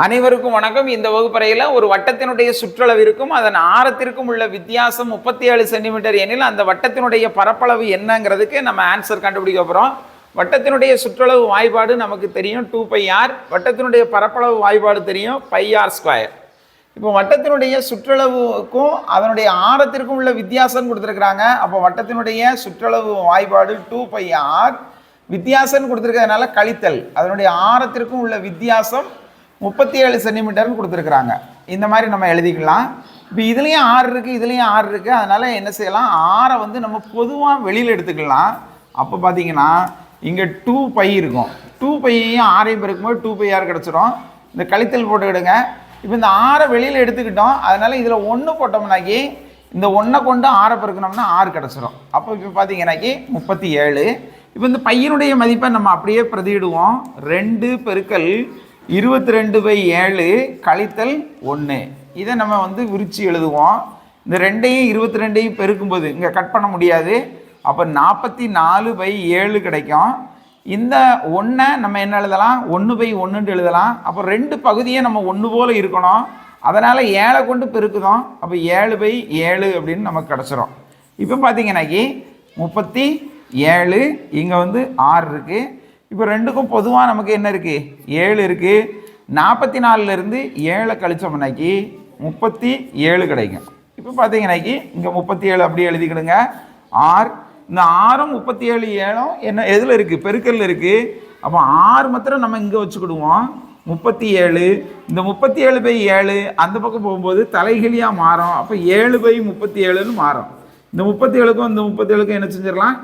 அனைவருக்கும் வணக்கம். இந்த வகுப்பறையில் ஒரு வட்டத்தினுடைய சுற்றளவிற்கும் அதன் ஆரத்திற்கும் உள்ள வித்தியாசம் முப்பத்தி ஏழு சென்டிமீட்டர் எனில் அந்த வட்டத்தினுடைய பரப்பளவு என்னங்கிறதுக்கு நம்ம ஆன்சர் கண்டுபிடிக்க போகிறோம் வட்டத்தினுடைய சுற்றளவு வாய்ப்பாடு நமக்கு தெரியும். டூ பை ஆர் வட்டத்தினுடைய பரப்பளவு வாய்ப்பாடு தெரியும். பை ஆர் ஸ்கொயர் இப்போ வட்டத்தினுடைய சுற்றளவுக்கும் அதனுடைய ஆரத்திற்கும் உள்ள வித்தியாசம் கொடுத்துருக்குறாங்க. அப்போ வட்டத்தினுடைய சுற்றளவு வாய்ப்பாடு டூ பை ஆர் வித்தியாசம் கொடுத்துருக்கிறதுனால கழித்தல். அதனுடைய ஆரத்திற்கும் உள்ள வித்தியாசம் முப்பத்தி ஏழு சென்டிமீட்டர்னு கொடுத்துருக்குறாங்க. இந்த மாதிரி நம்ம எழுதிக்கலாம். இப்போ இதுலேயும் ஆறு இருக்குது இதுலேயும் ஆறு இருக்குது அதனால் என்ன செய்யலாம்? ஆறை வந்து நம்ம பொதுவாக வெளியில் எடுத்துக்கலாம். அப்போ பார்த்தீங்கன்னா இங்கே டூ பை இருக்கும். டூ பையையும் ஆறையும் பெருக்கும்போது டூ பை ஆறு கிடச்சிரும். இந்த கழித்தல் போட்டுக்கிடுங்க இப்போ இந்த ஆறை வெளியில் எடுத்துக்கிட்டோம். அதனால் இதில் ஒன்று போட்டோம்னாக்கி இந்த ஒன்றை கொண்டு ஆறை பெருக்கணும்னா ஆறு கிடச்சிரும். அப்போ இப்போ பார்த்தீங்கன்னாக்கி முப்பத்தி ஏழு இப்போ இந்த பையனுடைய மதிப்பை நம்ம அப்படியே பிரதியிடுவோம். ரெண்டு பெருக்கல் இருபத்தி ரெண்டு பை ஏழு கழித்தல் ஒன்று. இதை நம்ம வந்து விரித்து எழுதுவோம். இந்த ரெண்டையும் இருபத்தி ரெண்டையும் பெருக்கும்போது இங்கே கட் பண்ண முடியாது. அப்போ நாற்பத்தி நாலு பை ஏழு கிடைக்கும். இந்த ஒன்றை நம்ம என்ன எழுதலாம்? ஒன்று பை ஒன்றுன்ட்டு எழுதலாம். அப்போ ரெண்டு பகுதியை நம்ம ஒன்று போல் இருக்கணும். அதனால் ஏழை கொண்டு பெருக்குதோம். அப்போ ஏழு பை ஏழு அப்படின்னு நமக்கு கிடச்சிரும். இப்போ பார்த்தீங்கன்னாக்கி முப்பத்தி ஏழு இங்கே வந்து ஆறு இருக்குது இப்போ ரெண்டுக்கும் பொதுவாக நமக்கு என்ன இருக்குது ஏழு இருக்குது நாற்பத்தி நாலுலேருந்து ஏழை கழிச்சோம்னாக்கி முப்பத்தி ஏழு கிடைக்கும். இப்போ பார்த்தீங்கன்னாக்கி இங்கே முப்பத்தி ஏழு அப்படியே எழுதிக்கிடுங்க. ஆர் இந்த ஆறும் முப்பத்தி ஏழு ஏழும் என்ன எதில் இருக்குது பெருக்கல்ல இருக்குது அப்போ ஆறு மாத்திரம் நம்ம இங்கே வச்சுக்கிடுவோம். முப்பத்தி ஏழு இந்த முப்பத்தி ஏழு பை ஏழு அந்த பக்கம் போகும்போது தலைகிழியாக மாறும். அப்போ ஏழு பை முப்பத்தி ஏழுன்னு மாறும். இந்த முப்பத்தி ஏழுக்கும் இந்த முப்பத்தி ஏழுக்கும் என்ன செஞ்சிடலாம்?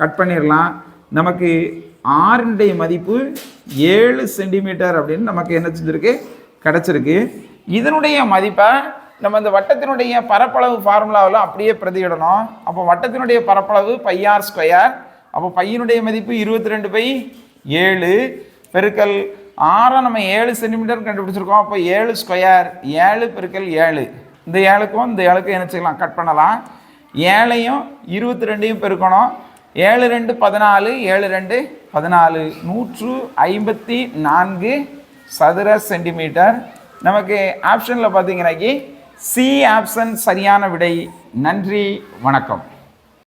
கட் பண்ணிடலாம். நமக்கு ஆறினுடைய மதிப்பு ஏழு சென்டிமீட்டர் அப்படின்னு நமக்கு என்ன செஞ்சுருக்கு? கிடச்சிருக்கு. இதனுடைய மதிப்பை நம்ம இந்த வட்டத்தினுடைய பரப்பளவு ஃபார்முலாவில் அப்படியே பிரதியிடணும். அப்போ வட்டத்தினுடைய பரப்பளவு பையார் ஸ்கொயர் அப்போ பையனுடைய மதிப்பு இருபத்தி ரெண்டு பை ஏழு. பெருக்கல் ஆறை நம்ம ஏழு சென்டிமீட்டர் கண்டுபிடிச்சிருக்கோம். அப்போ ஏழு ஸ்கொயர் ஏழு பெருக்கல் ஏழு. இந்த ஏழுக்கும் இந்த ஏழுக்கும் என்ன செய்யலாம்? கட் பண்ணலாம். ஏழையும் இருபத்தி ரெண்டையும் பெருக்கணும். ஏழு ரெண்டு பதினாலு ஏழு ரெண்டு பதினாலு நூற்று ஐம்பத்தி நான்கு சதுர சென்டிமீட்டர். நமக்கு ஆப்ஷனில் பார்த்தீங்கன்னாக்கி சி ஆப்ஷன் சரியான விடை. நன்றி வணக்கம்.